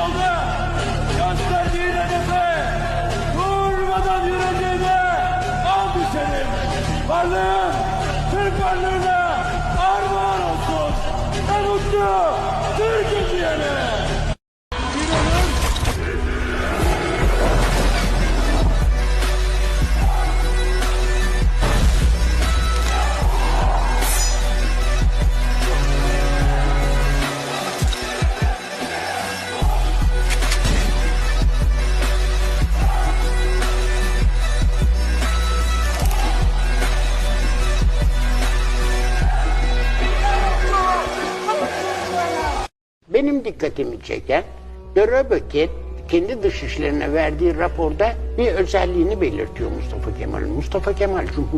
yolda. Gösterdiğin hedefe. Durmadan yürüyeceğine and içerim. Varlığın Benim dikkatimi çeken Döröbök'ün kendi dışişlerine verdiği raporda bir özelliğini belirtiyor Mustafa Kemal'in. Mustafa Kemal Cumhuriyet